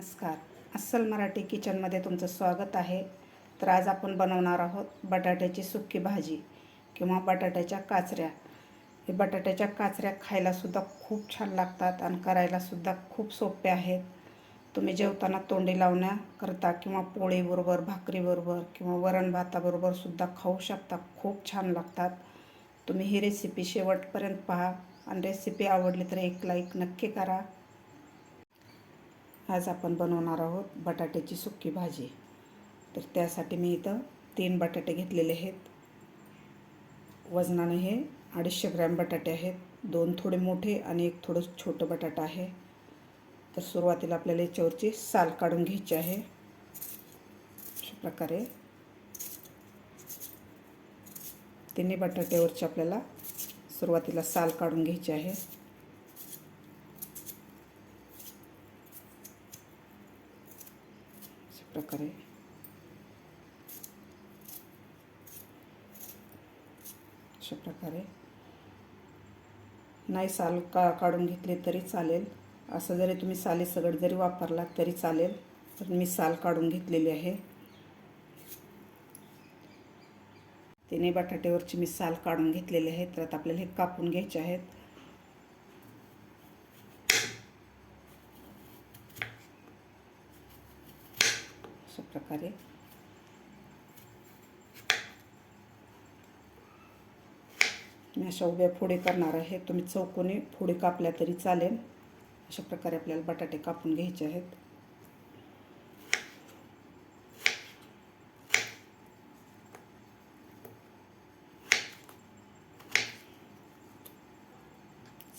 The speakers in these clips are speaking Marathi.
नमस्कार. अस्सल मराठी किचनमध्ये तुमचं स्वागत आहे. तर आज आपण बनवणार आहोत बटाट्याची सुक्की भाजी किंवा बटाट्याच्या काचऱ्या. हे बटाट्याच्या काचऱ्या खायलासुद्धा खूप छान लागतात आणि करायलासुद्धा खूप सोपे आहेत. तुम्ही जेवताना तोंडी लावण्याकरता किंवा पोळीबरोबर भाकरीबरोबर किंवा वरण भाताबरोबरसुद्धा खाऊ शकता. खूप छान लागतात. तुम्ही ही रेसिपी शेवटपर्यंत पहा आणि रेसिपी आवडली तर एक लाईक नक्की करा. आज आपण बनवणार आहोत बटाट्याची सुक्की भाजी. तर त्यासाठी मी इथं तीन बटाटे घेतलेले आहेत. वजनाने हे अडीचशे ग्रॅम बटाटे आहेत. दोन थोडे मोठे आणि एक थोडं छोटं बटाटा आहे. तर सुरुवातीला आपल्याला याच्यावरची साल काढून घ्यायची आहे. अशा प्रकारे. तिन्ही बटाट्यावरची आपल्याला सुरुवातीला साल काढून घ्यायची आहे. प्रकारे. अशा प्रकारे. नाही साल का काढून घेतले तरी चालेल. असं जरी तुम्ही साली सगळं जरी वापरला तरी चालेल. तर मी साल काढून घेतलेली आहे. तिने बटाट्यावरची मी साल काढून घेतलेली आहे. तर आता आपल्याला हे कापून घ्यायचे आहेत अशा प्रकारे. मी अशा उभ्या फोडी करणार आहे. तुम्ही चौकोनी फोडी कापल्या तरी चालेल. अशा प्रकारे आपल्याला बटाटे कापून घ्यायचे आहेत.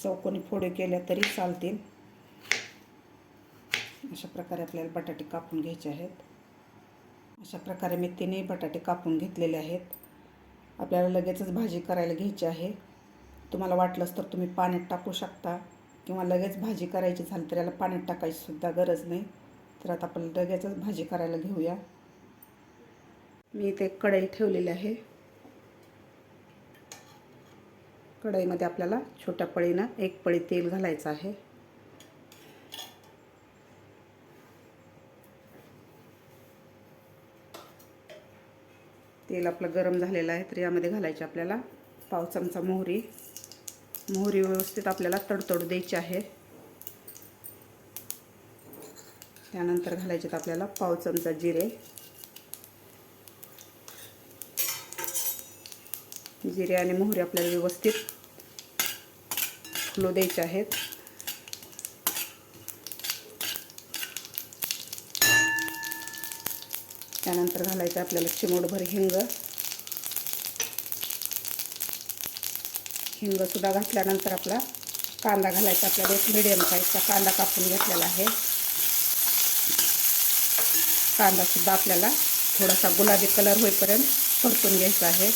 चौकोनी फोडी केल्या तरी चालतील. अशा प्रकारे आपल्याला बटाटे कापून घ्यायचे आहेत. अशा प्रकारे मी तिन्ही बटाटे कापून घेतलेले आहेत. आपल्याला लगेचच भाजी करायला घ्यायची आहे. तुम्हाला वाटलंच तर तुम्ही पाण्यात टाकू शकता किंवा लगेच भाजी करायची झाली तर याला पाण्यात टाकायची सुद्धा गरज नाही. तर आता आपण लगेचच भाजी करायला घेऊया. मी इथे कढई ठेवलेली आहे. कढईमध्ये आपल्याला छोट्या पळीनं एक पळी तेल घालायचं आहे. तेल आपलं गरम झालेलं आहे तर यामध्ये घालायचे आपल्याला पाव चमचा मोहरी. मोहरी व्यवस्थित आपल्याला तडतडू द्यायची आहे. त्यानंतर घालायचे आपल्याला पाव चमचा जिरे. जिरे आणि मोहरी आपल्याला व्यवस्थित फुलो द्यायचे आहेत. त्यानंतर घालायचं आपल्याला चिमोटभर हिंग. हिंगसुद्धा घातल्यानंतर आपला कांदा घालायचा आपल्याला एक मिडियम साईजचा कांदा कापून घेतलेला आहे. कांदासुद्धा आपल्याला थोडासा गुलाबी कलर होईपर्यंत परतून घ्यायचा आहे.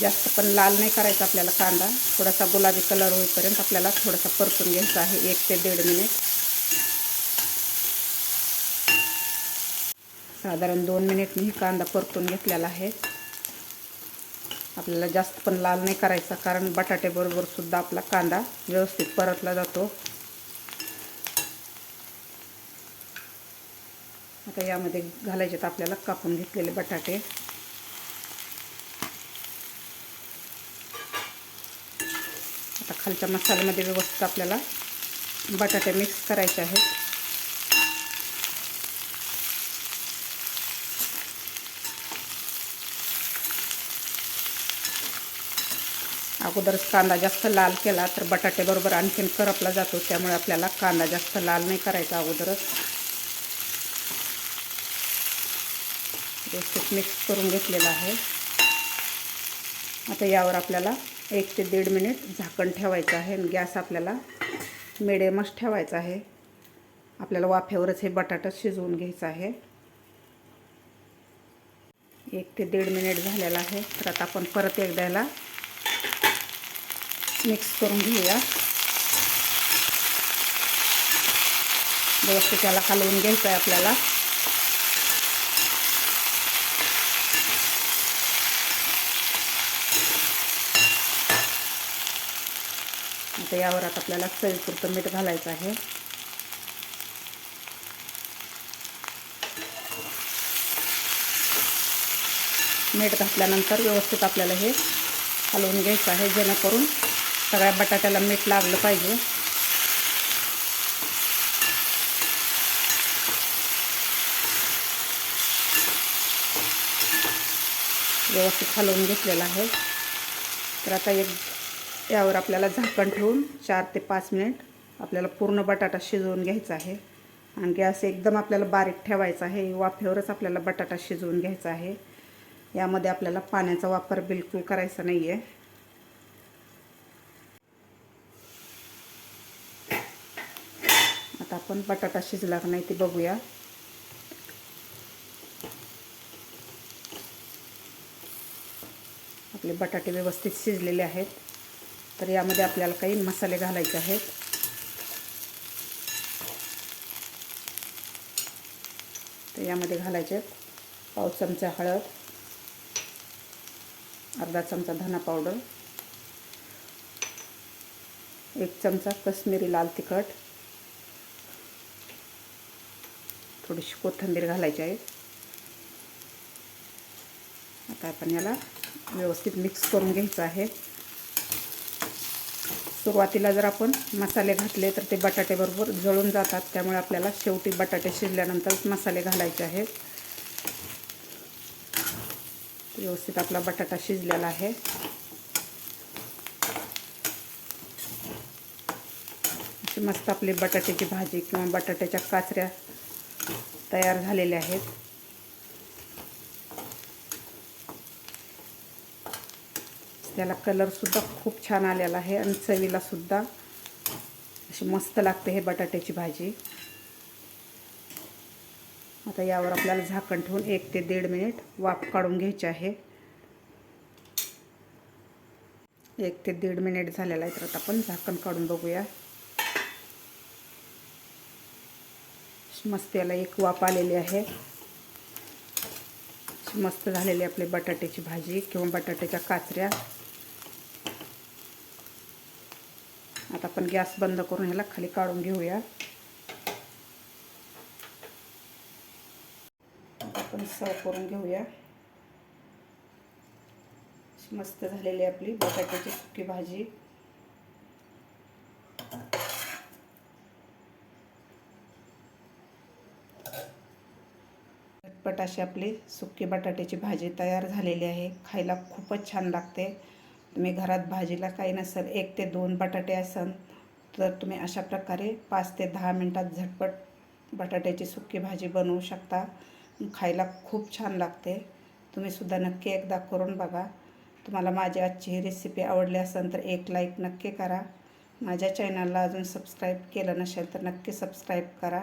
जास्त पण लाल नाही करायचा आपल्याला कांदा थोडासा गुलाबी कलर होईपर्यंत आपल्याला थोडासा परतून घ्यायचा आहे एक ते दीड मिनिट साधारण दोन मिनिट मी कांदा परतून घेतलेला आहे. आपल्याला जास्त पण लाल नाही करायचा कारण बटाट्याबरोबर सुद्धा आपला कांदा व्यवस्थित परतला जातो. आता यामध्ये घालायचे तर आपल्याला कापून घेतलेले बटाटे. आता खालच्या मसाल्यामध्ये व्यवस्थित आपल्याला बटाटे मिक्स करायचे आहेत. अगोदरच कांदा जास्त लाल केला तर बटाट्याबरोबर आणखीन करपला जातो त्यामुळे आपल्याला कांदा जास्त लाल नाही करायचा अगोदरच. व्यवस्थित मिक्स करून घेतलेला आहे. आता यावर आपल्याला एक ते दीड मिनिट झाकण ठेवायचं आहे आणि गॅस आपल्याला मिडियमच ठेवायचा आहे. आपल्याला वाफ्यावरच हे बटाटा शिजवून घ्यायचं आहे. एक ते दीड मिनिट झालेला आहे तर आता आपण परत एकदा याला मिक्स करून घेऊया. व्यवस्थित त्याला हलवून घ्यायचं आहे आपल्याला. आता आता यावर आता आपल्याला चवीपुरतं मीठ घालायचं आहे. मीठ घातल्यानंतर व्यवस्थित आपल्याला हे हलवून घ्यायचं आहे जेणेकरून सगळ्या बटाट्याला मीठ लागलं पाहिजे. व्यवस्थित हलवून घेतलेलं आहे. तर आता एक यावर आपल्याला झाकण ठेवून चार ते पाच मिनिट आपल्याला पूर्ण बटाटा शिजवून घ्यायचा आहे. आणि गॅस एकदम आपल्याला बारीक ठेवायचा आहे. वाफेवरच आपल्याला बटाटा शिजवून घ्यायचा आहे. यामध्ये आपल्याला पाण्याचा वापर बिलकुल करायचा नाही आहे आता आपण बटाटा शिजला का नाही ते बघूया. आपले बटाटे व्यवस्थित शिजलेले आहेत. तर यामध्ये आपल्याला काही मसाले घालायचे आहेत. तर यामध्ये घालायचे पाव चमचा हळद अर्धा चमचा धना पावडर एक चमचा कश्मीरी लाल तिखट थोडीशी कोथिंबीर घालायची आहे. आता आपण याला व्यवस्थित मिक्स करून घ्यायचं आहे. सुरुवातीला जर आपण मसाले घातले तर ते बटाट्याबरोबर जळून जातात. त्यामुळे आपल्याला शेवटी बटाटे शिजल्यानंतरच मसाले घालायचे आहेत. व्यवस्थित आपला बटाटा शिजलेला आहे. अशी मस्त आपली बटाट्याची भाजी किंवा बटाट्याच्या काचऱ्या तयार झालेले आहेत. त्याला कलरसुद्धा खूप छान आलेला आहे आणि चवीलासुद्धा अशी मस्त लागते हे बटाट्याची भाजी. आता यावर आपल्याला झाकण ठेवून एक ते दीड मिनिट वाफ काढून घ्यायची आहे. एक ते दीड मिनिट झालेला आहे तर आता आपण झाकण काढून बघूया. मस्त याला एक वाफ आलेली आहे. मस्त झालेली आपली बटाट्याची भाजी किंवा बटाट्याच्या काचऱ्या. आता आपण गॅस बंद करून ह्याला खाली काढून घेऊया. आपण सर्व करून घेऊया. मस्त झालेली आपली बटाट्याची सुकी भाजी. झटपट अशी आपली सुकी बटाट्याची भाजी तयार झालेली आहे. खायला खूपच छान लागते. तुम्ही घरात भाजीला काही नसेल एक ते दोन बटाटे असेल तर तुम्ही अशा प्रकारे पाच ते दहा मिनटात झटपट बटाट्याची सुकी भाजी बनवू शकता. खायला खूप छान लागते. तुम्हीसुद्धा नक्की एकदा करून बघा. तुम्हाला माझी आजची ही रेसिपी आवडली असेल तर एक लाईक नक्की करा. माझ्या चॅनलला अजून सबस्क्राईब केलं नसेल तर नक्की सबस्क्राईब करा.